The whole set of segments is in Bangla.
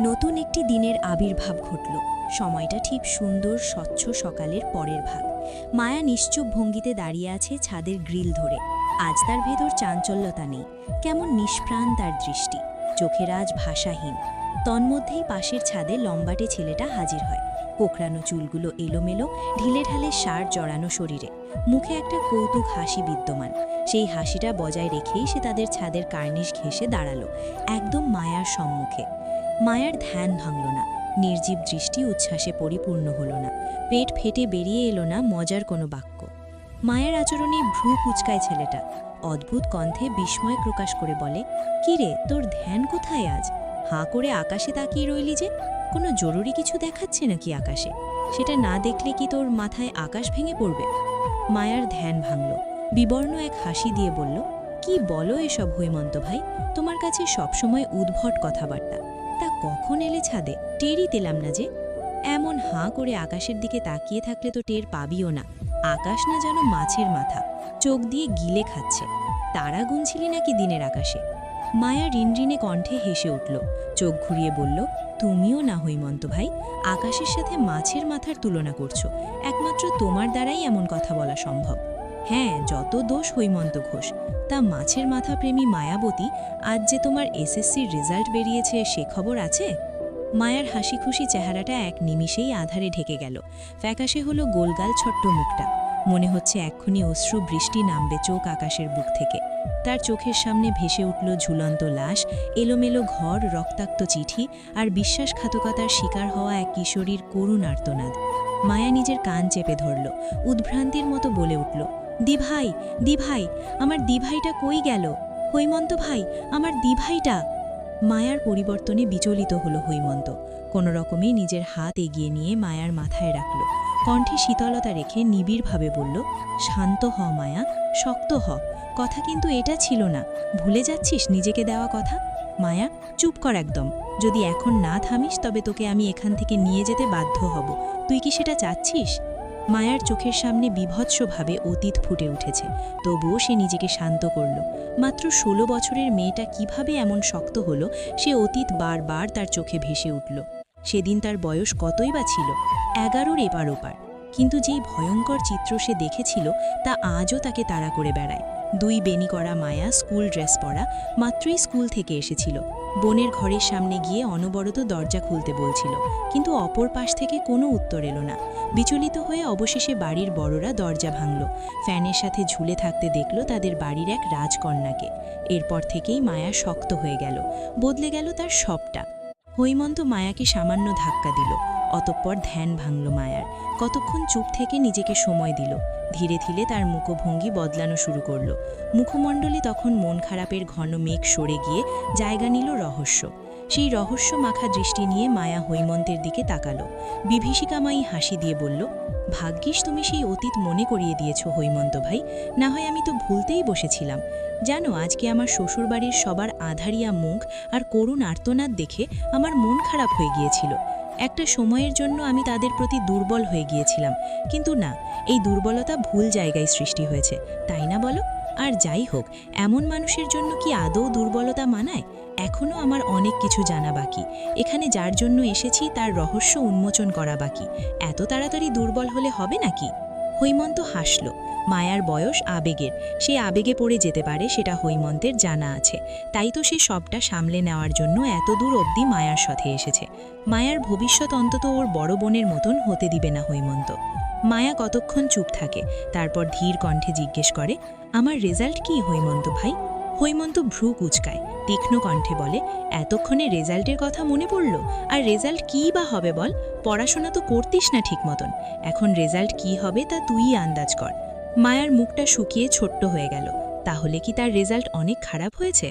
নতুন একটি দিনের আবির্ভাব ঘটল। সময়টা ঠিক সুন্দর, স্বচ্ছ সকালের পরের ভাগ। মায়া নিশ্চুপ ভঙ্গিতে দাঁড়িয়ে আছে ছাদের গ্রিল ধরে। আজ তার ভেতর চাঞ্চল্যতা নেই। কেমন নিষ্প্রাণ তার দৃষ্টি। চোখের আজ ভাষাহীন। তন্মধ্যেই পাশের ছাদে লম্বাটে ছেলেটা হাজির হয়। কোকড়ানো চুলগুলো এলোমেলো, ঢিলে ঢালে সার জড়ানো শরীরে। মুখে একটা কৌতুক হাসি বিদ্যমান। সেই হাসিটা বজায় রেখেই সে তাদের ছাদের কার্নিশ ঘেঁষে দাঁড়াল, একদম মায়ার সম্মুখে। মায়ার ধ্যান ভাঙল না, নির্জীব দৃষ্টি উচ্ছ্বাসে পরিপূর্ণ হলো না, পেট ফেটে বেরিয়ে এলো না মজার কোনো বাক্য। মায়ের আচরণে ভ্রু কুচকায় ছেলেটা, অদ্ভুত কণ্ঠে বিস্ময় প্রকাশ করে বলে, "কি রে, তোর ধ্যান কোথায় আজ? হাঁ করে আকাশে তাকিয়ে রইলি যে, কোনো জরুরি কিছু দেখাচ্ছে নাকি আকাশে? সেটা না দেখলে কি তোর মাথায় আকাশ ভেঙে পড়বে? মায়ার ধ্যান ভাঙল, বিবর্ণ এক হাসি দিয়ে বলল, কি বলো এসব হৈমন্ত ভাই? তোমার কাছে সবসময় উদ্ভট কথাবার্তা। কখন এলে ছাদে? টেরই পেলাম না যে। এমন হাঁ করে আকাশের দিকে তাকিয়ে থাকলে তো টের পাবিও না। আকাশ না যেন মাছের মাথা। চোখ দিয়ে গিলে খাচ্ছে। তারা গুনছিলি নাকি দিনের আকাশে? মায়া রিনরিনে কণ্ঠে হেসে উঠল। চোখ ঘুরিয়ে বলল, তুমিও না হৈমন্ত ভাই, আকাশের সাথে মাছের মাথার তুলনা করছ। একমাত্র তোমার দ্বারাই এমন কথা বলা সম্ভব। হ্যাঁ যত দোষ হৈমন্ত ঘোষ, তা মাছের মাথা প্রেমী মায়াবতী, আজ যে তোমার এসএসসির রেজাল্ট বেরিয়েছে সে খবর আছে? মায়ার হাসি খুশি চেহারাটা এক নিমিষেই আধারে ঢেকে গেল। ফ্যাকাশে হলো গোলগাল ছোট্ট মুখটা। মনে হচ্ছে এক্ষুনি অশ্রু বৃষ্টি নামবে চোখ আকাশের বুক থেকে। তার চোখের সামনে ভেসে উঠল ঝুলন্ত লাশ, এলোমেলো ঘর, রক্তাক্ত চিঠি আর বিশ্বাসঘাতকতার শিকার হওয়া এক কিশোরীর করুণ আর্তনাদ মায়া নিজের কান চেপে ধরল, উদ্ভ্রান্তির মতো বলে উঠল দিভাই দিভাই, আমার দিভাইটা কই গেল? হৈমন্ত ভাই, আমার দিভাইটা। মায়ার পরিবর্তনে বিচলিত হলো হৈমন্ত। কোনো রকমে নিজের হাত এগিয়ে নিয়ে মায়ার মাথায় রাখল। কণ্ঠে শীতলতা রেখে নিবিড়ভাবে বলল, শান্ত হ, মায়া, শক্ত হ। কথা কিন্তু এটা ছিল না। ভুলে যাচ্ছিস নিজেকে দেওয়া কথা? মায়া, চুপ কর একদম। যদি এখন না থামিস তবে তোকে আমি এখান থেকে নিয়ে যেতে বাধ্য হব। তুই কি সেটা চাচ্ছিস? মায়ার চোখের সামনে বিভৎসভাবে অতীত ফুটে উঠেছে। তবুও সে নিজেকে শান্ত করল। মাত্র ষোলো বছরের মেয়েটা কীভাবে এমন শক্ত হলো, সে অতীত বারবার তার চোখে ভেসে উঠল। সেদিন তার বয়স কতই বা ছিল? এগারোর এপার ওপার। কিন্তু যেই ভয়ঙ্কর চিত্র সে দেখেছিল, তা আজও তাকে তাড়া করে বেড়ায়। দুই বেনি করা মায়া, স্কুল ড্রেস পরা, মাত্রই স্কুল থেকে এসেছিল। বোনের ঘরের সামনে গিয়ে অনবরত দরজা খুলতে বলছিল, কিন্তু অপর পাশ থেকে কোনো উত্তর এলো না। বিচলিত হয়ে অবশেষে বাড়ির বড়রা দরজা ভাঙল। ফ্যানের সাথে ঝুলে থাকতে দেখল তাদের বাড়ির এক রাজকন্যাকে। এরপর থেকেই মায়া শক্ত হয়ে গেল, বদলে গেল তার সবটা। হৈমন্ত মায়াকে সামান্য ধাক্কা দিল, অতঃপর ধ্যান ভাঙল মায়ার। কতক্ষণ চুপ থেকে নিজেকে সময় দিল ধীরে ধীরে তার মুখভঙ্গি বদলানো শুরু করল। মুখমণ্ডলে তখন মন খারাপের ঘন মেঘ সরে গিয়ে জায়গা নিল রহস্য। সেই রহস্য মাখা দৃষ্টি নিয়ে মায়া হৈমন্তের দিকে তাকালো। বিভীষিকামাই হাসি দিয়ে বলল, ভাগ্যিস তুমি সেই অতীত মনে করিয়ে দিয়েছ হৈমন্ত ভাই। না হয় আমি তো ভুলতেই বসেছিলাম। জানো, আজকে আমার শ্বশুরবাড়ির সবার আধারিয়া মুখ আর করুণ আর্তনাদ দেখে আমার মন খারাপ হয়ে গিয়েছিল। একটা সময়ের জন্য আমি তাদের প্রতি দুর্বল হয়ে গিয়েছিলাম। কিন্তু না, এই দুর্বলতা ভুল জায়গায় সৃষ্টি হয়েছে। তাই না বলো? আর যাই হোক, এমন মানুষের জন্য কি আদৌ দুর্বলতা মানায়? এখনও আমার অনেক কিছু জানা বাকি। এখানে যার জন্য এসেছি তার রহস্য উন্মোচন করা বাকি। এত তাড়াতাড়ি দুর্বল হলে হবে নাকি? হৈমন্ত হাসল। মায়ার বয়স আবেগের। সে আবেগে পড়ে যেতে পারে, সেটা হৈমন্তের জানা আছে। তাই তো সে সবটা সামলে নেওয়ার জন্য এত দূর অবধি মায়ার সাথে এসেছে। মায়ার ভবিষ্যৎ অন্তত ওর বড় বোনের মতন হতে দিবে না হৈমন্ত। মায়া কতক্ষণ চুপ থাকে, তারপর ধীর কণ্ঠে জিজ্ঞেস করে, আমার রেজাল্ট কি হৈমন্ত ভাই? হৈমন্ত ভ্রু কুচকায়। তীক্ষ্ণ কণ্ঠে বলে, এতক্ষণে রেজাল্টের কথা মনে পড়ল? আর রেজাল্ট কী বা হবে বল? পড়াশোনা তো করতিস না ঠিক মতন। এখন রেজাল্ট কি হবে তা তুই আন্দাজ কর। মায়ার মুখটা শুকিয়ে ছোট্ট হয়ে গেল। তাহলে কি তার রেজাল্ট অনেক খারাপ হয়েছে?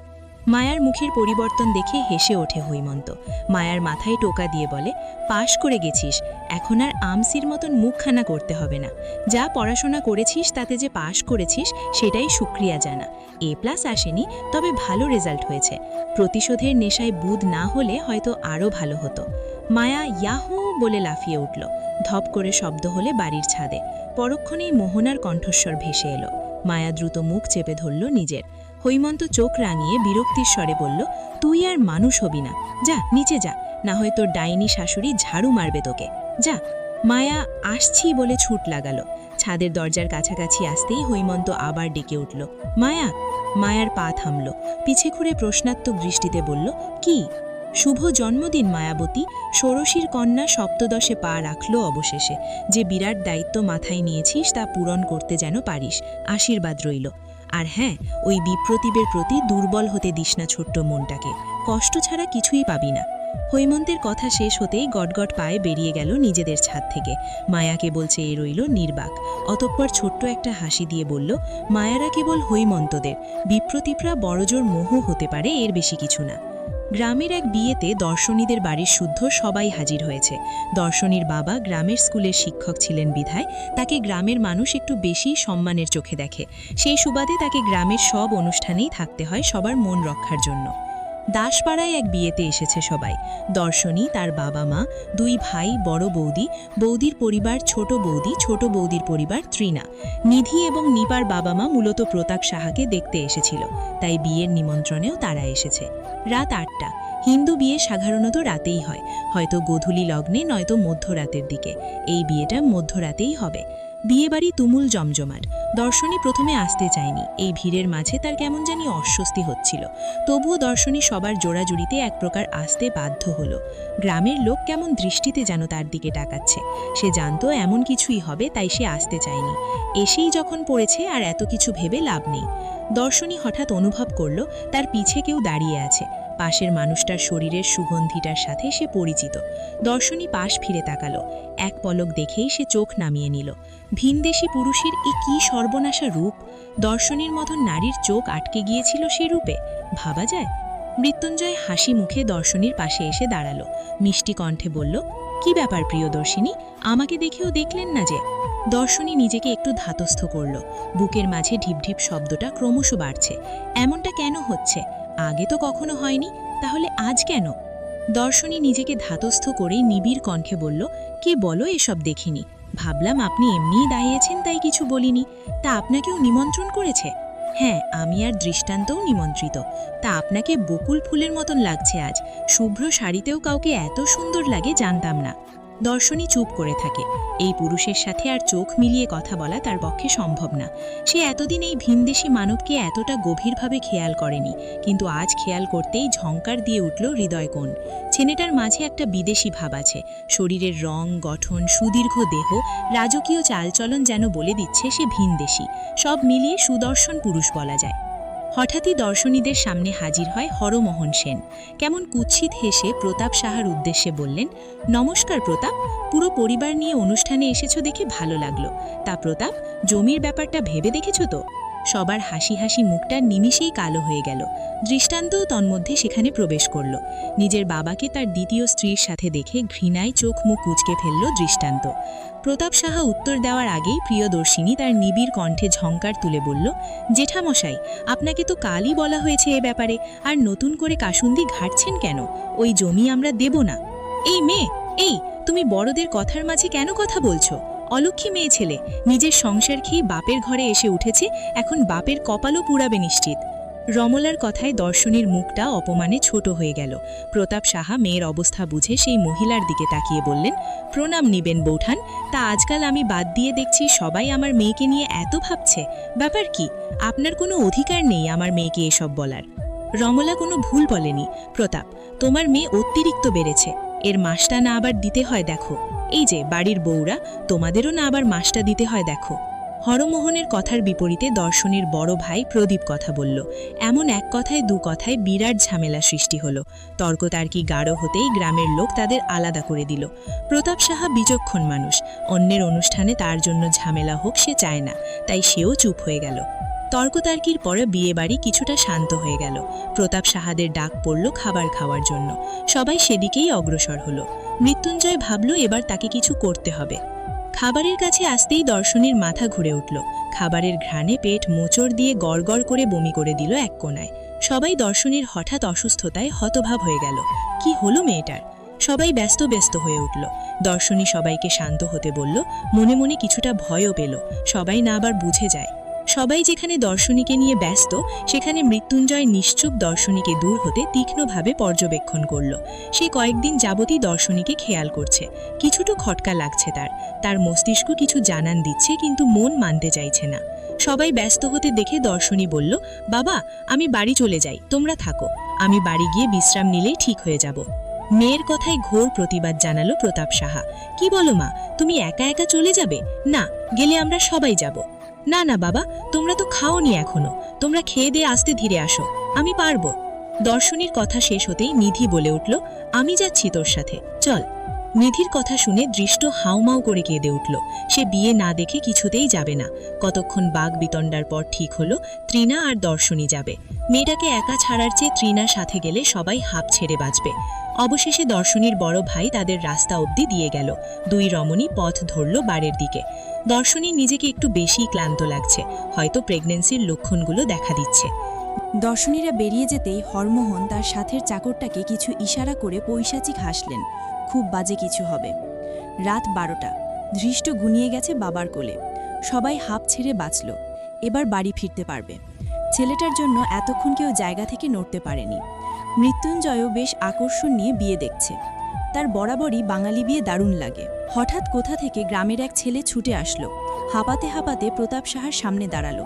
মায়ার মুখের পরিবর্তন দেখে হেসে ওঠে হৈমন্ত। মায়ার মাথায় টোকা দিয়ে বলে, পাশ করে গেছিস, এখন আর আমসির মতন মুখখানা করতে হবে না। যা পড়াশোনা করেছিস, তাতে যে পাশ করেছিস, সেটাই সুক্রিয়া জানা। এ প্লাস আসেনি, তবে ভালো রেজাল্ট হয়েছে। প্রতিশোধের নেশায় বুধ না হলে হয়তো আরও ভালো হতো। মায়া ইয়াহু বলে লাফিয়ে উঠল। ধপ করে শব্দ হলে বাড়ির ছাদে। পরক্ষণেই মোহনার কণ্ঠস্বর ভেসে এলো। মায়া দ্রুত মুখ চেপে ধরল নিজের। হৈমন্ত চোখ রাঙিয়ে বিরক্তির স্বরে বলল, তুই আর মানুষ হবি না। যা, নিচে যা। না হয় তোর ডাইনি শাশুড়ি ঝাড়ু মারবে তোকে। যা, মায়া, আসছি বলে ছুট লাগালো। ছাদের দরজার কাছাকাছি আসতেই হৈমন্ত আবার ডেকে উঠল। মায়া, মায়ার পা থামল। পিছে ঘুরে প্রশ্নাত্মক দৃষ্টিতে বলল, কি? শুভ জন্মদিন, মায়াবতী। ষোড়শীর কন্যা সপ্তদশে পা রাখল অবশেষে। যে বিরাট দায়িত্ব মাথায় নিয়েছিস তা পূরণ করতে যেন পারিস। আশীর্বাদ রইল। আর হ্যাঁ ওই বিপ্রতিবের প্রতি দুর্বল হতে দিস না ছোট্ট মনটাকে। কষ্ট ছাড়া কিছুই পাবি না। হৈমন্তের কথা শেষ হতেই গটগট পায়ে বেরিয়ে গেল নিজেদের ছাদ থেকে। মায়াকে বলছে এ রইল নির্বাক। অতঃপর ছোট্ট একটা হাসি দিয়ে বলল, মায়ারা কেবল হৈমন্তদের। বিপ্রতিপরা বড়জোর মোহ হতে পারে, এর বেশি কিছু না। গ্রামের এক বিয়েতে দর্শনীদের বাড়ির শুদ্ধ সবাই হাজির হয়েছে। দর্শনীর বাবা গ্রামের স্কুলের শিক্ষক ছিলেন বিধায়, তাকে গ্রামের মানুষ একটু বেশি সম্মানের চোখে দেখে। সেই সুবাদে তাকে গ্রামের সব অনুষ্ঠানেই থাকতে হয় সবার মন রক্ষার জন্য। দাসপাড়ায় এক বিয়েতে এসেছে সবাই। দর্শনী, তার বাবা মা, দুই ভাই, বড় বৌদি, বৌদির পরিবার, ছোট বৌদি, ছোট বৌদির পরিবার ত্রিনা নিধি এবং নিপার বাবা মা মূলত প্রতাপ সাহাকে দেখতে এসেছিল, তাই বিয়ের নিমন্ত্রণেও তারা এসেছে। রাত আটটা। হিন্দু বিয়ে সাধারণত রাতেই হয়, হয়তো গোধূলি লগ্নে, নয়তো মধ্যরাতের দিকে। এই বিয়েটা মধ্যরাতেই হবে। বিয়েবাড়ি তুমুল জমজমাট। দর্শনী প্রথমে আসতে চায়নি। এই ভিড়ের মাঝে তার কেমন জানি অস্বস্তি হচ্ছিল। তবুও দর্শনী সবার জোড়াজুড়িতে এক প্রকার আসতে বাধ্য হলো। গ্রামের লোক কেমন দৃষ্টিতে যেন তার দিকে তাকাচ্ছে। সে জানতো এমন কিছুই হবে, তাই সে আসতে চায়নি। এসেই যখন পড়েছে আর এত কিছু ভেবে লাভ নেই। দর্শনী হঠাৎ অনুভব করল, তার পিছে কেউ দাঁড়িয়ে আছে। পাশের মানুষটার শরীরের সুগন্ধিটার সাথে সে পরিচিত। দর্শনী পাশ ফিরে তাকালো। এক পলক দেখেই সে চোখ নামিয়ে নিল। ভিনদেশি পুরুষের এ কি সর্বনাশা রূপ? দর্শনীর মতো নারীর চোখ আটকে গিয়েছিল সে রূপে। ভাবা যায়? মৃত্যুঞ্জয় হাসি মুখে দর্শনীর পাশে এসে দাঁড়াল। মিষ্টি কণ্ঠে বলল, কি ব্যাপার প্রিয়দর্শিনী? আমাকে দেখেও দেখলেন না যে? দর্শনী নিজেকে একটু ধাতস্থ করল। বুকের মাঝে ঢিপঢিপ শব্দটা ক্রমশ বাড়ছে। এমনটা কেন হচ্ছে? আগে তো কখনো হয়নি, তাহলে আজ কেন? দর্শনী নিজেকে ধাতস্থ করে নিবিড় কণ্ঠে বলল, কে বলো এসব দেখিনি? ভাবলাম আপনি এমনিই দাঁড়িয়েছেন তাই কিছু বলিনি। তা আপনাকেও নিমন্ত্রণ করেছে? হ্যাঁ আমি আর দৃষ্টান্তও নিমন্ত্রিত। তা আপনাকে বকুল ফুলের মতন লাগছে আজ। শুভ্র শাড়িতেও কাউকে এত সুন্দর লাগে জানতাম না। দর্শনী চুপ করে থাকে। এই পুরুষের সাথে আর চোখ মিলিয়ে কথা বলা তার পক্ষে সম্ভব না। সে এতদিন এই ভিনদেশি মানবকে এতটা গভীরভাবে খেয়াল করেনি, কিন্তু আজ খেয়াল করতেই ঝঙ্কার দিয়ে উঠল হৃদয়কোণ। ছেলেটার মাঝে একটা বিদেশি ভাব আছে। শরীরের রং, গঠন, সুদীর্ঘ দেহ, রাজকীয় চালচলন যেন বলে দিচ্ছে সে ভিনদেশি। সব মিলিয়ে সুদর্শন পুরুষ বলা যায়। হঠাৎই দর্শনীদের সামনে হাজির হয় হরমোহন সেন। কেমন কুৎসিত হেসে প্রতাপ সাহার উদ্দেশ্যে বললেন, নমস্কার প্রতাপ, পুরো পরিবার নিয়ে অনুষ্ঠানে এসেছ দেখে ভালো লাগল। তা প্রতাপ, জমির ব্যাপারটা ভেবে দেখেছ তো? সবার হাসি হাসি মুখটা নিমিষেই কালো হয়ে গেল। দৃষ্টান্তও তন্মধ্যে সেখানে প্রবেশ করল। নিজের বাবাকে তার দ্বিতীয় স্ত্রীর সাথে দেখে ঘৃণায় চোখ মুখ কুচকে ফেলল দৃষ্টান্ত। প্রতাপ সাহা উত্তর দেওয়ার আগেই প্রিয়দর্শিনী তার নিবিড় কণ্ঠে ঝঙ্কার তুলে বলল, জেঠামশাই, আপনাকে তো কালই বলা হয়েছে এ ব্যাপারে, আর নতুন করে কাসুন্দি ঘাটছেন কেন? ওই জমি আমরা দেব না। এই মেয়ে, এই, তুমি বড়দের কথার মাঝে কেন কথা বলছো? অলক্ষী মেয়ে ছেলে। নিজের সংসার খেয়ে বাপের ঘরে এসে উঠেছে, এখন বাপের কপালও পুড়াবে নিশ্চিত। রমলার কথায় দর্শনীর মুখটা অপমানে ছোট হয়ে গেল। প্রতাপ সাহা মেয়ের অবস্থা বুঝে সেই মহিলার দিকে তাকিয়ে বললেন, প্রণাম নিবেন বৌঠান, তা আজকাল আমি বাদ দিয়ে দেখছি সবাই আমার মেয়েকে নিয়ে এত ভাবছে। ব্যাপার কি? আপনার কোনো অধিকার নেই আমার মেয়েকে এসব বলার। রমলা কোনো ভুল বলেনি। প্রতাপ, তোমার মেয়ে অতিরিক্ত বেড়েছে। এর মাসটা না আবার দিতে হয় দেখো। এই যে, বাড়ির বউরা, তোমাদেরও না আবার মাসটা দিতে হয় দেখো। হরমোহনের কথার বিপরীতে দর্শনের বড় ভাই প্রদীপ কথা বলল। এমন এক কথায় দু কথায় বিরাট ঝামেলা সৃষ্টি হলো। তর্কতার্কি গাঢ় হতেই গ্রামের লোক তাদের আলাদা করে দিল। প্রতাপ সাহা বিচক্ষণ মানুষ। অন্যের অনুষ্ঠানে তার জন্য ঝামেলা হোক সে চায় না, তাই সেও চুপ হয়ে গেল। তর্কতার্কির পরে বিয়েবাড়ি কিছুটা শান্ত হয়ে গেল। প্রতাপ সাহাদের ডাক পড়ল খাবার খাওয়ার জন্য। সবাই সেদিকেই অগ্রসর হলো। মৃত্যুঞ্জয় ভাবল এবার তাকে কিছু করতে হবে। খাবারের কাছে আসতেই দর্শনীর মাথা ঘুরে উঠল। খাবারের ঘ্রাণে পেট মোচড় দিয়ে গড়গড় করে বমি করে দিল এক কোনায়। সবাই দর্শনীর হঠাৎ অসুস্থতায় হতভাব হয়ে গেল। কি হলো মেয়েটার? সবাই ব্যস্ত ব্যস্ত হয়ে উঠল। দর্শনী সবাইকে শান্ত হতে বলল, মনে মনে কিছুটা ভয়ও পেল। সবাই না আবার বুঝে যায়। সবাই যেখানে দর্শনীকে নিয়ে ব্যস্ত, সেখানে মৃত্যুঞ্জয় নিশ্চুপ দর্শনীকে দূর হতে তীক্ষ্ণভাবে পর্যবেক্ষণ করল। সে কয়েকদিন যাবতই দর্শনীকে খেয়াল করছে। কিছুটা খটকা লাগছে তার। তার মস্তিষ্ক কিছু জানান দিচ্ছে, কিন্তু মন মানতে চাইছে না। সবাই ব্যস্ত হতে দেখে দর্শনী বলল, বাবা, আমি বাড়ি চলে যাই, তোমরা থাকো। আমি বাড়ি গিয়ে বিশ্রাম নিলেই ঠিক হয়ে যাব। মেয়ের কথায় ঘোর প্রতিবাদ জানালো প্রতাপ সাহা। কি বলো মা, তুমি একা একা চলে যাবে? না, গেলে আমরা সবাই যাব। না না, বাবা, তোমরা তো খাওনি এখনও। তোমরা খেয়ে দিয়ে আসতে ধীরে আসো। আমি পারব। দর্শনীর কথা শেষ হতেই নিধি বলে উঠল, আমি যাচ্ছি তোর সাথে। চল। নিধির কথা শুনে দৃষ্ট হাউমাউ করে কেঁদে উঠল। সে বিয়ে না দেখে কিছুতেই যাবে না। কতক্ষণ বাঘ বিতণ্ডার পর ঠিক হলো, ত্রিনা আর দর্শনী যাবে। মেয়েটাকে একা ছাড়ার চেয়ে ত্রিনার সাথে গেলে সবাই হাঁপ ছেড়ে বাঁচবে। অবশেষে দর্শনীর বড় ভাই তাদের রাস্তা অবধি দিয়ে গেল। দুই রমণী পথ ধরল বাড়ির দিকে। দর্শনী নিজেকে একটু বেশি ক্লান্ত লাগছে। হয়তো প্রেগনেন্সির লক্ষণগুলো দেখা দিচ্ছে। দর্শনীরা বেরিয়ে যেতেই হরমোহন তার সাথের চাকরটাকে কিছু ইশারা করে পৈশাচিক হাসলেন। খুব বাজে কিছু হবে। রাত বারোটা। ধৃষ্ট গুনিয়ে গেছে বাবার কোলে। সবাই হাঁপ ছেড়ে বাঁচল। এবার বাড়ি ফিরতে পারবে। ছেলেটার জন্য এতক্ষণ কেউ জায়গা থেকে নড়তে পারেনি। মৃত্যুঞ্জয়ও বেশ আকর্ষণ নিয়ে বিয়ে দেখছে। তার বরাবরই বাঙালি বিয়ে দারুণ লাগে। হঠাৎ কোথা থেকে গ্রামের এক ছেলে ছুটে আসলো। হাঁপাতে হাঁপাতে প্রতাপ সাহার সামনে দাঁড়াল।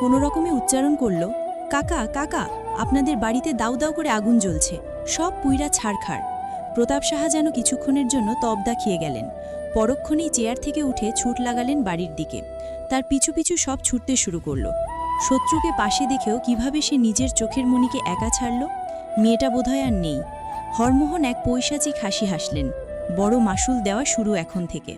কোনো রকমে উচ্চারণ করল, কাকা কাকা, আপনাদের বাড়িতে দাউ দাউ করে আগুন জ্বলছে। সব পুইরা ছাড়খাড়। প্রতাপ সাহা যেন কিছুক্ষণের জন্য তবদা খেয়ে গেলেন। পরক্ষণেই চেয়ার থেকে উঠে ছুট লাগালেন বাড়ির দিকে। তার পিছু পিছু সব ছুটতে শুরু করল। শত্রুকে পাশে দেখেও কীভাবে সে নিজের চোখের মনিকে একা ছাড়ল, মেয়েটা বোধহয় আর নেই। হরমোহন এক পৈশাচিক হাসি হাসলেন। বড় মাসুল দেওয়া শুরু এখন থেকে।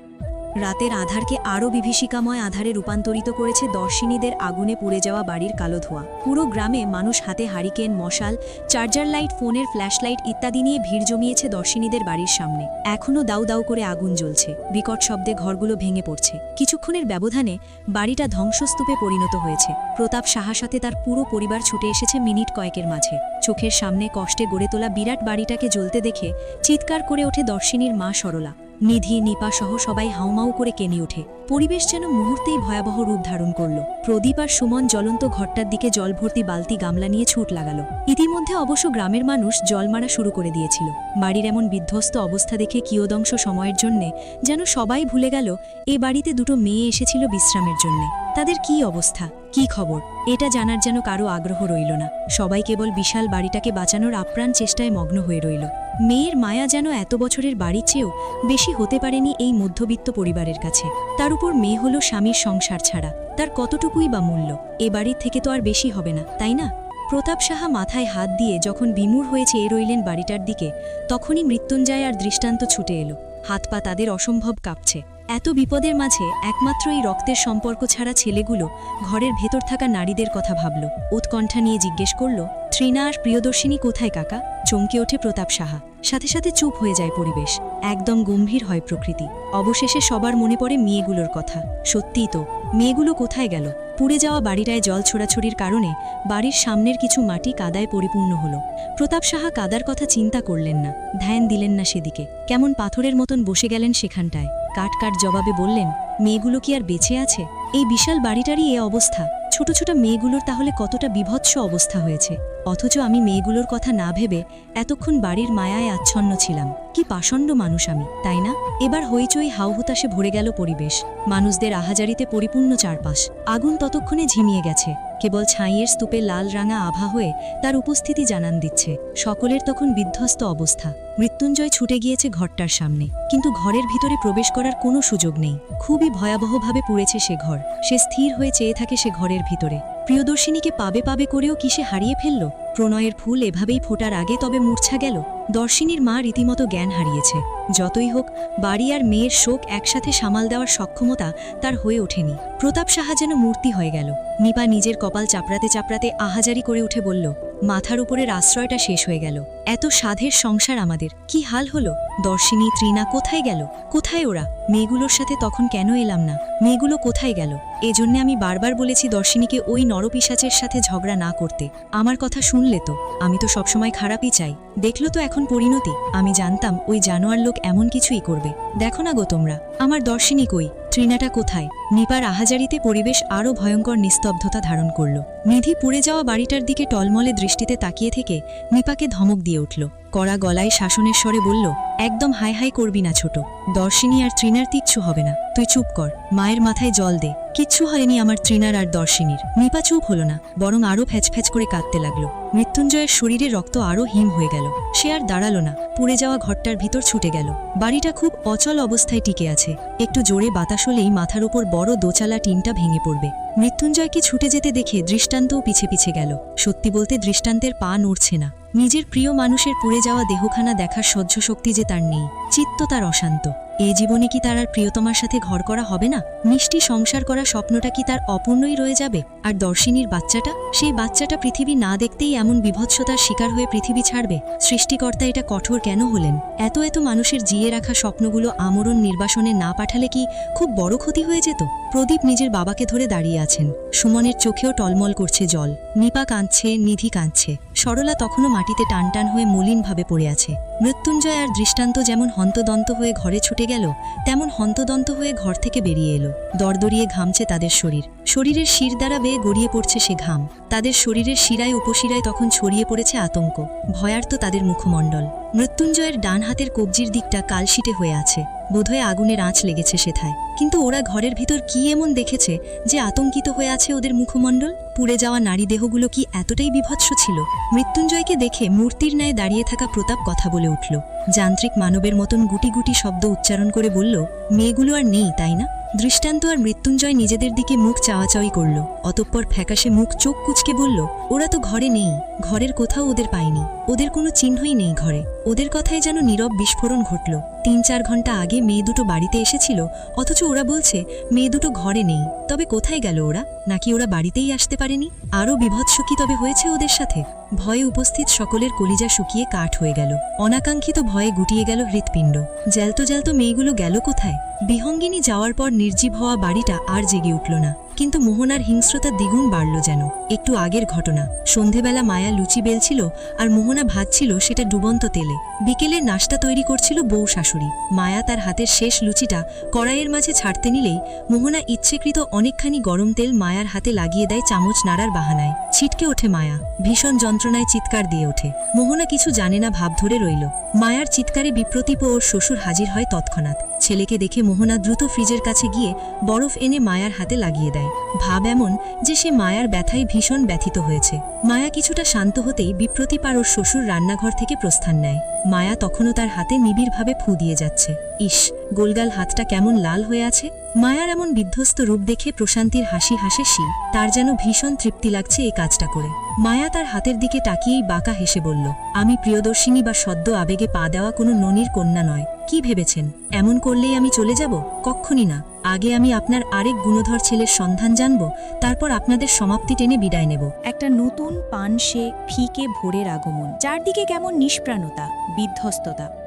রাতের আধারকে আরও বিভীষিকাময় আধারে রূপান্তরিত করেছে দর্শিনীদের আগুনে পুড়ে যাওয়া বাড়ির কালো ধোঁয়া। পুরো গ্রামে মানুষ হাতে হারিকেন, মশাল, চার্জার লাইট, ফোনের ফ্ল্যাশলাইট ইত্যাদি নিয়ে ভিড় জমিয়েছে দর্শিনীদের বাড়ির সামনে। এখনও দাউ দাউ করে আগুন জ্বলছে। বিকট শব্দে ঘরগুলো ভেঙে পড়ছে। কিছুক্ষণের ব্যবধানে বাড়িটা ধ্বংসস্তূপে পরিণত হয়েছে। প্রতাপ সাহা সাথে তার পুরো পরিবার ছুটে এসেছে মিনিট কয়েকের মাঝে। চোখের সামনে কষ্টে গড়ে তোলা বিরাট বাড়িটাকে জ্বলতে দেখে চিৎকার করে ওঠে দর্শিনীর মা সরলা। নিধি নিপা সহ সবাই হাউমাউ করে কেনে ওঠে। পরিবেশ যেন মুহূর্তেই ভয়াবহ রূপ ধারণ করল। প্রদীপ আর সুমন জ্বলন্ত ঘরটার দিকে জল ভর্তি বালতি গামলা নিয়ে ছুট লাগালো। ইতিমধ্যে অবশ্য গ্রামের মানুষ জল মারা শুরু করে দিয়েছিল। বাড়ির এমন বিধ্বস্ত অবস্থা দেখে কিয়দংশ সময়ের জন্যে যেন সবাই ভুলে গেল, এ বাড়িতে দুটো মেয়ে এসেছিল বিশ্রামের জন্যে। তাদের কি অবস্থা? কি খবর? এটা জানার যেন কারও আগ্রহ রইল না। সবাই কেবল বিশাল বাড়িটাকে বাঁচানোর আপ্রাণ চেষ্টায় মগ্ন হয়ে রইল। মেয়ের মায়া যেন এত বছরের বাড়ির চেয়েও বেশি হতে পারেনি এই মধ্যবিত্ত পরিবারের কাছে। তার উপর মেয়ে হলো স্বামীর সংসার ছাড়া। তার কতটুকুই বা মূল্য? এ বাড়ির থেকে তো আর বেশি হবে না, তাই না? প্রতাপ সাহা মাথায় হাত দিয়ে যখন বিমূর হয়েছে এ রইলেন বাড়িটার দিকে, তখনই মৃত্যুঞ্জয় আর দৃষ্টান্ত ছুটে এলো। হাত পা তাদের অসম্ভব কাঁপছে। এত বিপদের মাঝে একমাত্র এই রক্তের সম্পর্ক ছাড়া ছেলেগুলো ঘরের ভেতর থাকা নারীদের কথা ভাবল। উৎকণ্ঠা নিয়ে জিজ্ঞেস করল, ত্রিনা আর প্রিয়দর্শিনী কোথায় কাকা? চমকে ওঠে প্রতাপ সাহা। সাথে সাথে চুপ হয়ে যায় পরিবেশ। একদম গম্ভীর হয় প্রকৃতি। অবশেষে সবার মনে পড়ে মেয়েগুলোর কথা। সত্যিই তো, মেয়েগুলো কোথায় গেল? পুড়ে যাওয়া বাড়িটায় জল ছোড়াছড়ির কারণে বাড়ির সামনের কিছু মাটি কাদায় পরিপূর্ণ হলো। প্রতাপ সাহা কাদার কথা চিন্তা করলেন না। ধ্যান দিলেন না সেদিকে। কেমন পাথরের মতন বসে গেলেন সেখানটায়। কাট কাট জবাবে বললেন, মেয়েগুলো কি আর বেঁচে আছে? এই বিশাল বাড়িটারই এ অবস্থা। ছোট ছোট মেয়েগুলোর তাহলে কতটা বিভৎস অবস্থা হয়েছে। অথচ আমি মেয়েগুলোর কথা না ভেবে এতক্ষণ বাড়ির মায়ায় আচ্ছন্ন ছিলাম। কি পাষণ্ড মানুষ আমি, তাই না? এবার হইচই হাউহুতাশে ভরে গেল পরিবেশ। মানুষদের আহাজারিতে পরিপূর্ণ চারপাশ। আগুন ততক্ষণে ঝিমিয়ে গেছে। কেবল ছাইয়ের স্তূপে লাল রাঙা আভা হয়ে তার উপস্থিতি জানান দিচ্ছে। সকলের তখন বিধ্বস্ত অবস্থা। মৃত্যুঞ্জয় ছুটে গিয়েছে ঘরটার সামনে। কিন্তু ঘরের ভিতরে প্রবেশ করার কোনো সুযোগ নেই। খুবই ভয়াবহভাবে পুড়েছে সে ঘর। সে স্থির হয়ে চেয়ে থাকে সে ঘরের ভিতরে। প্রিয়দর্শিনীকে পাবে পাবে করেও কিসে হারিয়ে ফেলল? প্রণয়ের ফুল এভাবেই ফোটার আগে তবে মূর্ছা গেল। দর্শিনীর মা রীতিমতো জ্ঞান হারিয়েছে। যতই হোক, বাড়ি আর মেয়ের শোক একসাথে সামাল দেওয়ার সক্ষমতা তার হয়ে ওঠেনি। প্রতাপ সাহা যেন মূর্তি হয়ে গেল। নিপা নিজের কপাল চাপড়াতে চাপড়াতে আহাজারি করে উঠে বলল মাথার উপরের আশ্রয়টা শেষ হয়ে গেল। এত সাধের সংসার আমাদের। কি হাল হলো? দর্শিনী, ত্রিনা কোথায় গেল? কোথায় ওরা? মেয়েগুলোর সাথে তখন কেন এলাম না? মেয়েগুলো কোথায় গেল? এজন্যে আমি বারবার বলেছি দর্শিনীকে ওই নরপিসাচের সাথে ঝগড়া না করতে। আমার কথা শুনলে তো। আমি তো সবসময় খারাপই চাই। দেখল তো এখন পরিণতি। আমি জানতাম ওই জানোয়ার লোক এমন কিছুই করবে। দেখো না গো তোমরা। আমার দর্শিনী কই? ট্রিনাটা কোথায়? নিপার আহাজারিতে পরিবেশ আরও ভয়ঙ্কর নিস্তব্ধতা ধারণ করল। নিধি পুড়ে যাওয়া বাড়িটার দিকে টলমলে দৃষ্টিতে তাকিয়ে থেকে নিপাকে ধমক দিয়ে উঠল। কড়া গলায় শাসনের স্বরে বলল, একদম হাই হাই করবি না ছোট। দর্শিনী আর ত্রিনার কিচ্ছু হবে না। তুই চুপ কর। মায়ের মাথায় জল দে। কিচ্ছু হয়নি আমার ত্রিনার আর দর্শিনীর। নিপা চুপ হলো না, বরং আরও ফ্যাচ ফ্যাচ করে কাঁদতে লাগল। মৃত্যুঞ্জয়ের শরীরে রক্ত আরও হিম হয়ে গেল। সে আর দাঁড়াল না। পুড়ে যাওয়া ঘরটার ভিতর ছুটে গেল। বাড়িটা খুব অচল অবস্থায় টিকে আছে। একটু জোরে বাতাস হলেই মাথার উপর বড় দোচালা টিনটা ভেঙে পড়বে। মৃত্যুঞ্জয়কে ছুটে যেতে দেখে দৃষ্টান্তও পিছে পিছে গেল। সত্যি বলতে দৃষ্টান্তের পা নড়ছে না। নিজের প্রিয় মানুষের পুড়ে যাওয়া দেহখানা দেখার সহ্য শক্তি যে তার নেই, চিত্ত তার অশান্ত। এ জীবনে কি তার আর প্রিয়তমার সাথে ঘর করা হবে না? মিষ্টি সংসার করা স্বপ্নটা কি তার অপূর্ণই রয়ে যাবে? আর দর্শিনীর বাচ্চাটা? সেই বাচ্চাটা পৃথিবী না দেখতেই এমন বিভৎসতার শিকার হয়ে পৃথিবী ছাড়বে? সৃষ্টিকর্তা এটা কঠোর কেন হলেন? এত এত মানুষের জিয়ে রাখা স্বপ্নগুলো আমরণ নির্বাসনে না পাঠালে কি খুব বড় ক্ষতি হয়ে যেত? প্রদীপ নিজের বাবাকে ধরে দাঁড়িয়ে আছেন। সুমনের চোখেও টলমল করছে জল। নিপা কাঁদছে, নিধি কাঁদছে। সরলা তখনও মাটিতে টান টান হয়ে মলিনভাবে পড়ে আছে। মৃত্যুঞ্জয় আর দৃষ্টান্ত যেমন হন্তদন্ত হয়ে ঘরে ছুটে গেল, তেমন হন্তদন্ত হয়ে ঘর থেকে বেরিয়ে এলো। দরদরিয়ে ঘামছে তাদের শরীর। শরীরের শির দ্বারা বেয়ে গড়িয়ে পড়ছে সে ঘাম। তাদের শরীরের শিরায় উপশিরায় তখন ছড়িয়ে পড়েছে আতঙ্ক। ভয়ার্ত তাদের মুখমণ্ডল। মৃত্যুঞ্জয়ের ডান হাতের কবজির দিকটা কালশিটে হয়ে আছে। বোধহয় আগুনের আঁচ লেগেছে সেথায়। কিন্তু ওরা ঘরের ভিতর কি এমন দেখেছে যে আতঙ্কিত হয়ে আছে ওদের মুখমণ্ডল? পুড়ে যাওয়া নারী দেহগুলো কি এতটাই বিভৎস ছিল? মৃত্যুঞ্জয়কে দেখে মূর্তির ন্যায় দাঁড়িয়ে থাকা প্রতাপ কথা বলে উঠল। যান্ত্রিক মানবের মতন গুটি গুটি শব্দ উচ্চারণ করে বলল, মেয়েগুলো আর নেই, তাই না? দৃষ্টান্ত আর মৃত্যুঞ্জয় নিজেদের দিকে মুখ চাওয়াচাওয়ি করল। অতঃপর ফ্যাকাশে মুখ চোখ কুচকে বলল, ওরা তো ঘরে নেই, ঘরের কোথাও ওদের পায়নি। ওদের কোনো চিহ্নই নেই ঘরে। ওদের কথায় যেন নীরব বিস্ফোরণ ঘটল। তিন চার ঘণ্টা আগে মেয়ে দুটো বাড়িতে এসেছিল, অথচ ওরা বলছে, মেয়ে দুটো ঘরে নেই। তবে কোথায় গেল ওরা? নাকি ওরা বাড়িতেই আসতে পারেনি? আরও বিভৎস কি তবে হয়েছে ওদের সাথে? ভয়ে উপস্থিত সকলের কলিজা শুকিয়ে কাঠ হয়ে গেল। অনাকাঙ্ক্ষিত ভয়ে গুটিয়ে গেল হৃৎপিণ্ড। জ্যালতো জ্যালতো মেয়েগুলো গেল কোথায়? বিহঙ্গিনী যাওয়ার পর নির্জীব হওয়া বাড়িটা আর জেগে উঠল না। কিন্তু মোহনার হিংস্রতা দ্বিগুণ বাড়ল যেন। একটু আগের ঘটনা। সন্ধেবেলা মায়া লুচি বেলছিল আর মোহনা ভাজছিল সেটা ডুবন্ত তেলে। বিকেলের নাস্তা তৈরি করছিল বউ শাশুড়ি। মায়া তার হাতের শেষ লুচিটা কড়াইয়ের মাঝে ছাড়তে নিলেই মোহনা ইচ্ছেকৃত অনেকখানি গরম তেল মায়ার হাতে লাগিয়ে দেয় চামচ নাড়ার বাহানায়। ছিটকে ওঠে মায়া। ভীষণ যন্ত্রণায় চিৎকার দিয়ে ওঠে। মোহনা কিছু জানে না ভাব ধরে রইল। মায়ার চিৎকারে বিপ্রতীপ ওর শ্বশুর হাজির হয় তৎক্ষণাৎ। ছেলেকে দেখে মোহনা দ্রুত ফ্রিজের কাছে গিয়ে বরফ এনে মায়ার হাতে লাগিয়ে দেয়। ভাব এমন যে সে মায়ার ব্যথায় ভীষণ ব্যথিত হয়েছে। মায়া কিছুটা শান্ত হতেই বিপ্রতিপার ওর শ্বশুর রান্নাঘর থেকে প্রস্থান নেয়। মায়া তখনও তার হাতে নিবিড়ভাবে ফু দিয়ে যাচ্ছে। ইস! গোলগাল হাতটা কেমন লাল হয়ে আছে? মায়ার এমন বিধ্বস্ত রূপ দেখে প্রশান্তির হাসি হাসে শি। তার যেন ভীষণ তৃপ্তি লাগছে এই কাজটা করে। মায়া তার হাতের দিকে তাকিয়েই বাঁকা হেসে বলল, আমি প্রিয়দর্শিনী বা সদ্য আবেগে পা দেওয়া কোনো ননির কন্যা নয়। কি ভেবেছেন? এমন করলেই আমি চলে যাব? কক্ষণই না। আগে আমি আপনার আরেক গুণধর ছেলের সন্ধান জানব, তারপর আপনাদের সমাপ্তি টেনে বিদায় নেব। একটা নতুন পান সে ফিকে ভোরের আগমন, চারদিকে কেমন নিষ্প্রাণতা, বিধ্বস্ততা।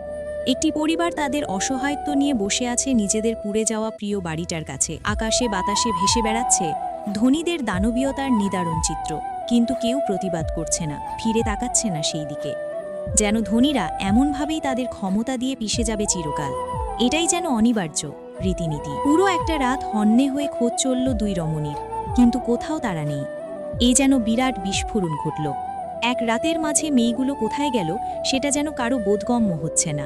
একটি পরিবার তাদের অসহায়ত্ব নিয়ে বসে আছে নিজেদের পুড়ে যাওয়া প্রিয় বাড়িটার কাছে। আকাশে বাতাসে ভেসে বেড়াচ্ছে ধনীদের দানবীয়তার নিদারুণ চিত্র। কিন্তু কেউ প্রতিবাদ করছে না, ফিরে তাকাচ্ছে না সেই দিকে। যেন ধনীরা এমনভাবেই তাদের ক্ষমতা দিয়ে পিষে যাবে চিরকাল। এটাই যেন অনিবার্য রীতিনীতি। পুরো একটা রাত হন্যে হয়ে খোঁজ চলল দুই রমণীর, কিন্তু কোথাও তারা নেই। এই যেন বিরাট বিস্ফোরণ ঘটল। এক রাতের মাঝে মেয়েগুলো কোথায় গেল, সেটা যেন কারও বোধগম্য হচ্ছে না।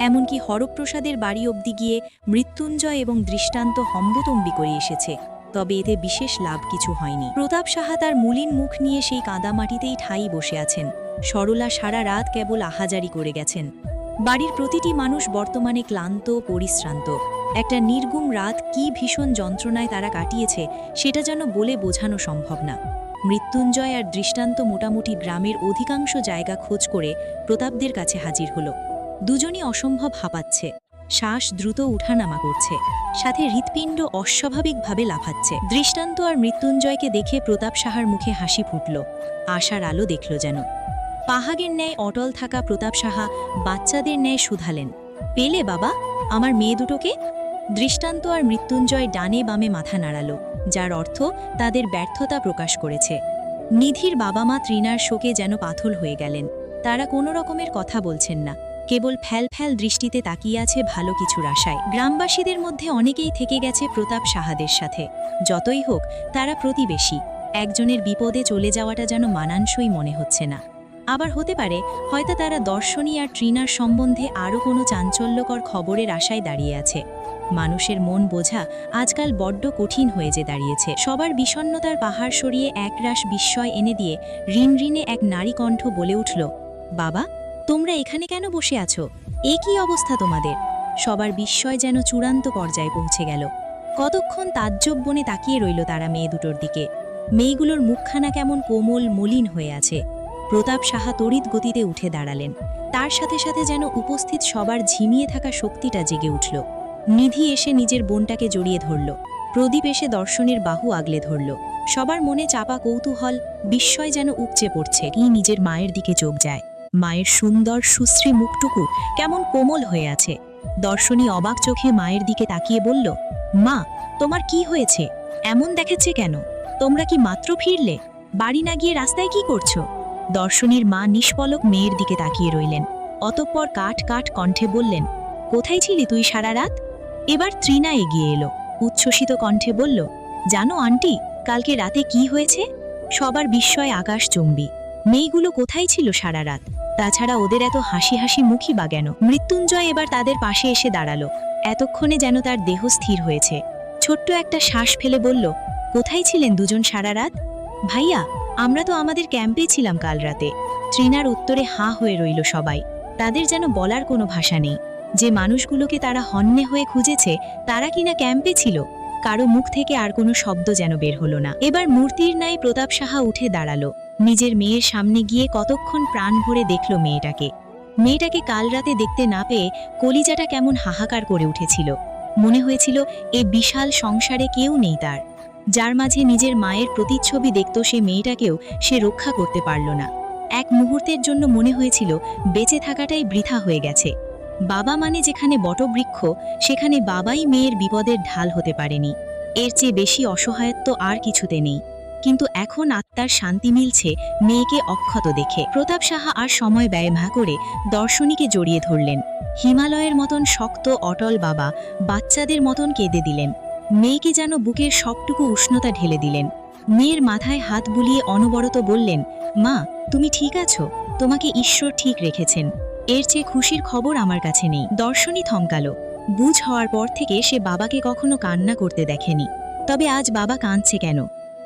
এমনকি হরপ্রসাদের বাড়ি অবধি গিয়ে মৃত্যুঞ্জয় এবং দৃষ্টান্ত হম্বতম্বি করে এসেছে, তবে এতে বিশেষ লাভ কিছু হয়নি। প্রতাপ সাহা তার মলিন মুখ নিয়ে সেই কাদামাটিতেই ঠাই বসে আছেন। সরলা সারা রাত কেবল আহাজারি করে গেছেন। বাড়ির প্রতিটি মানুষ বর্তমানে ক্লান্ত, পরিশ্রান্ত। একটা নির্গুম রাত কি ভীষণ যন্ত্রণায় তারা কাটিয়েছে, সেটা যেন বলে বোঝানো সম্ভব না। মৃত্যুঞ্জয় আর দৃষ্টান্ত মোটামুটি গ্রামের অধিকাংশ জায়গা খোঁজ করে প্রতাপদের কাছে হাজির হলো। দুজনই অসম্ভব হাঁপাচ্ছে। শ্বাস দ্রুত উঠানামা করছে। সাথে হৃৎপিণ্ড অস্বাভাবিকভাবে লাফাচ্ছে। দৃষ্টান্ত আর মৃত্যুঞ্জয়কে দেখে প্রতাপ সাহার মুখে হাসি ফুটল। আশার আলো দেখল যেন। পাহাগের ন্যায় অটল থাকা প্রতাপ সাহা বাচ্চাদের ন্যায় শুধালেন। পেলে বাবা, আমার মেয়ে দুটোকে? দৃষ্টান্ত আর মৃত্যুঞ্জয় ডানে বামে মাথা নাড়ালো, যার অর্থ তাদের ব্যর্থতা প্রকাশ করেছে। নিধির বাবা মা ত্রিনার শোকে যেন পাথল হয়ে গেলেন। তারা কোনো রকমের কথা বলছেন না। কেবল ফ্যাল ফ্যাল দৃষ্টিতে তাকিয়ে আছে ভালো কিছুর আশায়। গ্রামবাসীদের মধ্যে অনেকেই থেকে গেছে প্রতাপ সাহাদের সাথে। যতই হোক, তারা প্রতিবেশী। একজনের বিপদে চলে যাওয়াটা যেন মানানসই মনে হচ্ছে না। আবার হতে পারে, হয়তো তারা দর্শনী আর ট্রিনার সম্বন্ধে আরও কোনো চাঞ্চল্যকর খবরের আশায় দাঁড়িয়ে আছে। মানুষের মন বোঝা আজকাল বড্ড কঠিন হয়ে যে দাঁড়িয়েছে। সবার বিষণ্ণতার পাহাড় সরিয়ে একরাশ বিস্ময় এনে দিয়ে ঋণ ঋণে এক নারী কণ্ঠ বলে উঠল, বাবা তোমরা এখানে কেন বসে আছো? এ কি অবস্থা তোমাদের? সবার বিস্ময় যেন চূড়ান্ত পর্যায়ে পৌঁছে গেল। কতক্ষণ তাজ্জব বনে তাকিয়ে রইল তারা মেয়ে দুটোর দিকে। মেয়েগুলোর মুখখানা কেমন কোমল, মলিন হয়ে আছে। প্রতাপ সাহা তড়িৎ গতিতে উঠে দাঁড়ালেন। তার সাথে সাথে যেন উপস্থিত সবার ঝিমিয়ে থাকা শক্তিটা জেগে উঠল। নিধি এসে নিজের বোনটাকে জড়িয়ে ধরল। প্রদীপ এসে দর্শনের বাহু আগলে ধরল। সবার মনে চাপা কৌতূহল, বিস্ময় যেন উপচে পড়ছে। কি নিজের মায়ের দিকে চোখ যায়। মায়ের সুন্দর সুশ্রী মুখটুকু কেমন কোমল হয়ে আছে। দর্শনী অবাক চোখে মায়ের দিকে তাকিয়ে বলল, মা, তোমার কি হয়েছে? এমন দেখাচ্ছে কেন? তোমরা কি মাত্র ফিরলে? বাড়ি না গিয়ে রাস্তায় কি করছ? দর্শনীর মা নিষ্পলক মেয়ের দিকে তাকিয়ে রইলেন। অতঃপর কাঠ কাঠ কণ্ঠে বললেন, কোথায় ছিলি তুই সারা রাত? এবার ত্রিনা এগিয়ে এলো। উচ্ছ্বসিত কণ্ঠে বলল, জানো আন্টি, কালকে রাতে কি হয়েছে? সবার বিস্ময় আকাশ চুম্বি। মেয়েগুলো কোথায় ছিল সারা রাত? তাছাড়া ওদের এত হাসি হাসি মুখী বা কেন? মৃত্যুঞ্জয় এবার তাদের পাশে এসে দাঁড়াল। এতক্ষণে যেন তার দেহ স্থির হয়েছে। ছোট্ট একটা শ্বাস ফেলে বলল, কোথায় ছিলেন দুজন সারা রাত? ভাইয়া, আমরা তো আমাদের ক্যাম্পে ছিলাম কাল রাতে। ট্রিনার উত্তরে হাঁ হয়ে রইল সবাই। তাদের যেন বলার কোনো ভাষা নেই। যে মানুষগুলোকে তারা হন্যে হয়ে খুঁজেছে, তারা কিনা ক্যাম্পে ছিল? কারও মুখ থেকে আর কোনো শব্দ যেন বের হলো না। এবার মূর্তির ন্যায় প্রতাপ সাহা উঠে দাঁড়াল। নিজের মেয়ের সামনে গিয়ে কতক্ষণ প্রাণ ভরে দেখল মেয়েটাকে। মেয়েটাকে কাল রাতে দেখতে না পেয়ে কলিজাটা কেমন হাহাকার করে উঠেছিল। মনে হয়েছিল, এ বিশাল সংসারে কেউ নেই তার। যার মাঝে নিজের মায়ের প্রতিচ্ছবি দেখত সে মেয়েটাকেও সে রক্ষা করতে পারল না। এক মুহূর্তের জন্য মনে হয়েছিল, বেঁচে থাকাটাই বৃথা হয়ে গেছে। বাবা মানে যেখানে বটবৃক্ষ, সেখানে বাবাই মেয়ের বিপদের ঢাল হতে পারেনি। এর চেয়ে বেশি অসহায়ত্ব আর কিছুতে নেই। কিন্তু এখন আত্মার শান্তি মিলছে মেয়েকে অক্ষত দেখে। প্রতাপ সাহা আর সময় ব্যয় না করে দর্শনীকে জড়িয়ে ধরলেন। হিমালয়ের মতন শক্ত, অটল বাবা বাচ্চাদের মতন কেঁদে দিলেন। মেয়েকে যেন বুকের সবটুকু উষ্ণতা ঢেলে দিলেন। মেয়ের মাথায় হাত বুলিয়ে অনবরত বললেন, মা, তুমি ঠিক আছো? তোমাকে ঈশ্বর ঠিক রেখেছেন। এর চেয়ে খুশির খবর আমার কাছে নেই। দর্শনী থমকালো। বুঝ হওয়ার পর থেকে সে বাবাকে কখনো কান্না করতে দেখেনি। তবে আজ বাবা কাঁদছে কেন?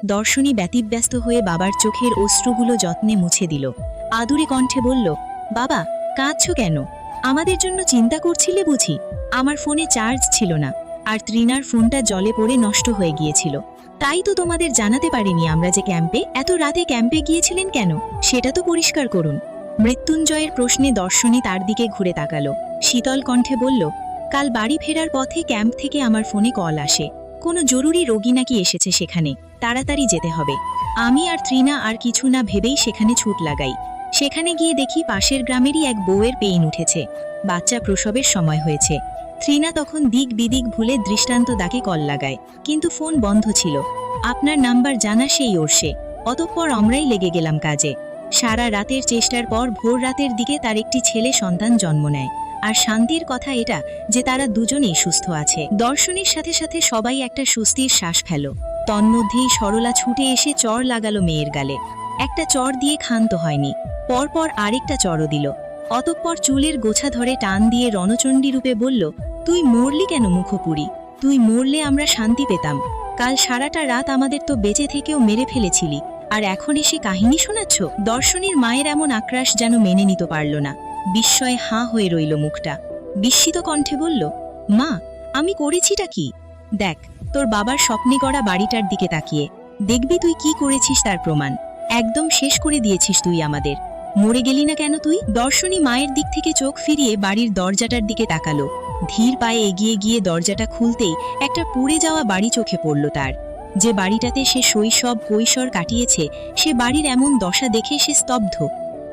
দর্শনী ব্যতিব্যস্ত হয়ে বাবার চোখের অশ্রুগুলো যত্নে মুছে দিল। আদুরে কণ্ঠে বলল, বাবা, কাঁদছ কেন? আমাদের জন্য চিন্তা করছিলে বুঝি? আমার ফোনে চার্জ ছিল না, আর ত্রিনার ফোনটা জলে পড়ে নষ্ট হয়ে গিয়েছিল। তাই তো তোমাদের জানাতে পারিনি আমরা যে ক্যাম্পে। এত রাতে ক্যাম্পে গিয়েছিলেন কেন? সেটা তো পরিষ্কার করুন। মৃত্যুঞ্জয়ের প্রশ্নে দর্শনী তার দিকে ঘুরে তাকালো। শীতল কণ্ঠে বলল, কাল বাড়ি ফেরার পথে ক্যাম্প থেকে আমার ফোনে কল আসে। কোনো জরুরি রোগী নাকি এসেছে সেখানে। তাড়াতাড়ি যেতে হবে। আমি আর ত্রিনা আর কিছু না ভেবেই সেখানে ছুট লাগাই। সেখানে গিয়ে দেখি পাশের গ্রামেরই এক বউয়ের পেইন উঠেছে। বাচ্চা প্রসবের সময় হয়েছে। ত্রিনা তখন দিক বিদিক ভুলে দৃষ্টান্ত দাকে কল লাগায়। কিন্তু ফোন বন্ধ ছিল। আপনার নাম্বার জানা সেই ওরসে অতঃপর আমরাই লেগে গেলাম কাজে। সারা রাতের চেষ্টার পর ভোর রাতের দিকে তার একটি ছেলে সন্তান জন্ম নেয়। আর শান্তির কথা এটা যে তারা দুজনেই সুস্থ আছে। দর্শনের সাথে সাথে সবাই একটা সুস্থির শ্বাস ফেল। তন্মধ্যেই সরলা ছুটে এসে চর লাগালো মেয়ের গালে। একটা চর দিয়ে ক্ষান্ত হয়নি। পরপর আরেকটা চরও দিল। অতঃপর চুলের গোছা ধরে টান দিয়ে রণচণ্ডী রূপে বলল, তুই মরলি কেন মুখপুরি? তুই মরলে আমরা শান্তি পেতাম। কাল সারাটা রাত আমাদের তো বেঁচে থেকেও মেরে ফেলেছিলি। আর এখন এসে কাহিনী শোনাচ্ছ? দর্শনীর মায়ের এমন আক্রাশ যেন মেনে নিতে পারল না। বিস্ময়ে হাঁ হয়ে রইল মুখটা। বিস্মিত কণ্ঠে বলল, মা, আমি করেছিটা কি? দেখ, তোর বাবার স্বপ্নে গড়া বাড়িটার দিকে তাকিয়ে। দেখবি তুই কি করেছিস তার প্রমাণ। একদম শেষ করে দিয়েছিস তুই আমাদের। মরে গেলি না কেন তুই? দর্শনী মায়ের দিক থেকে চোখ ফিরিয়ে বাড়ির দরজাটার দিকে তাকালো। ধীর পায়ে এগিয়ে গিয়ে দরজাটা খুলতেই একটা পুড়ে যাওয়া বাড়ি চোখে পড়ল তার। যে বাড়িটাতে সে শৈশব কৈশোর কাটিয়েছে, সে বাড়ির এমন দশা দেখে সে স্তব্ধ।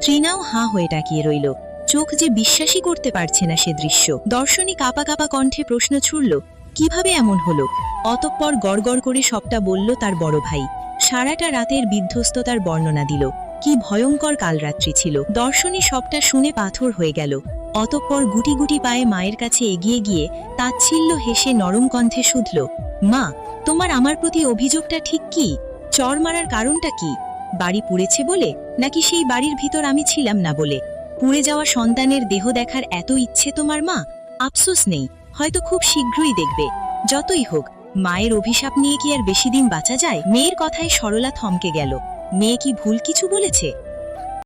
ত্রিনাও হাঁ হয়ে তাকিয়ে রইল। চোখ যে বিশ্বাসই করতে পারছে না সে দৃশ্য। দর্শনী কাপা কাপা কণ্ঠে প্রশ্ন ছুড়ল, কীভাবে এমন হলো? অতঃপর গড়গড় করে সবটা বলল তার বড় ভাই। সারাটা রাতের বিধ্বস্ততার বর্ণনা দিল, কি ভয়ঙ্কর কালরাত্রি ছিল। দর্শনী সবটা শুনে পাথর হয়ে গেল। অতঃপর গুটি গুটি পায়ে মায়ের কাছে এগিয়ে গিয়ে তাচ্ছিল্য হেসে নরম কণ্ঠে শুধল, মা তোমার আমার প্রতি অভিযোগটা ঠিক কি? চর মারার কারণটা কি? বাড়ি পুড়েছে বলে? নাকি সেই বাড়ির ভিতর আমি ছিলাম না বলে? পুড়ে যাওয়া সন্তানের দেহ দেখার এত ইচ্ছে তোমার মা? আফসোস নেই, হয়তো খুব শীঘ্রই দেখবে। যতই হোক, মায়ের অভিশাপ নিয়ে কি আর বেশি দিন বাঁচা যায়? মেয়ের কথায় সরলা থমকে গেল। মেয়ে কি ভুল কিছু বলেছে?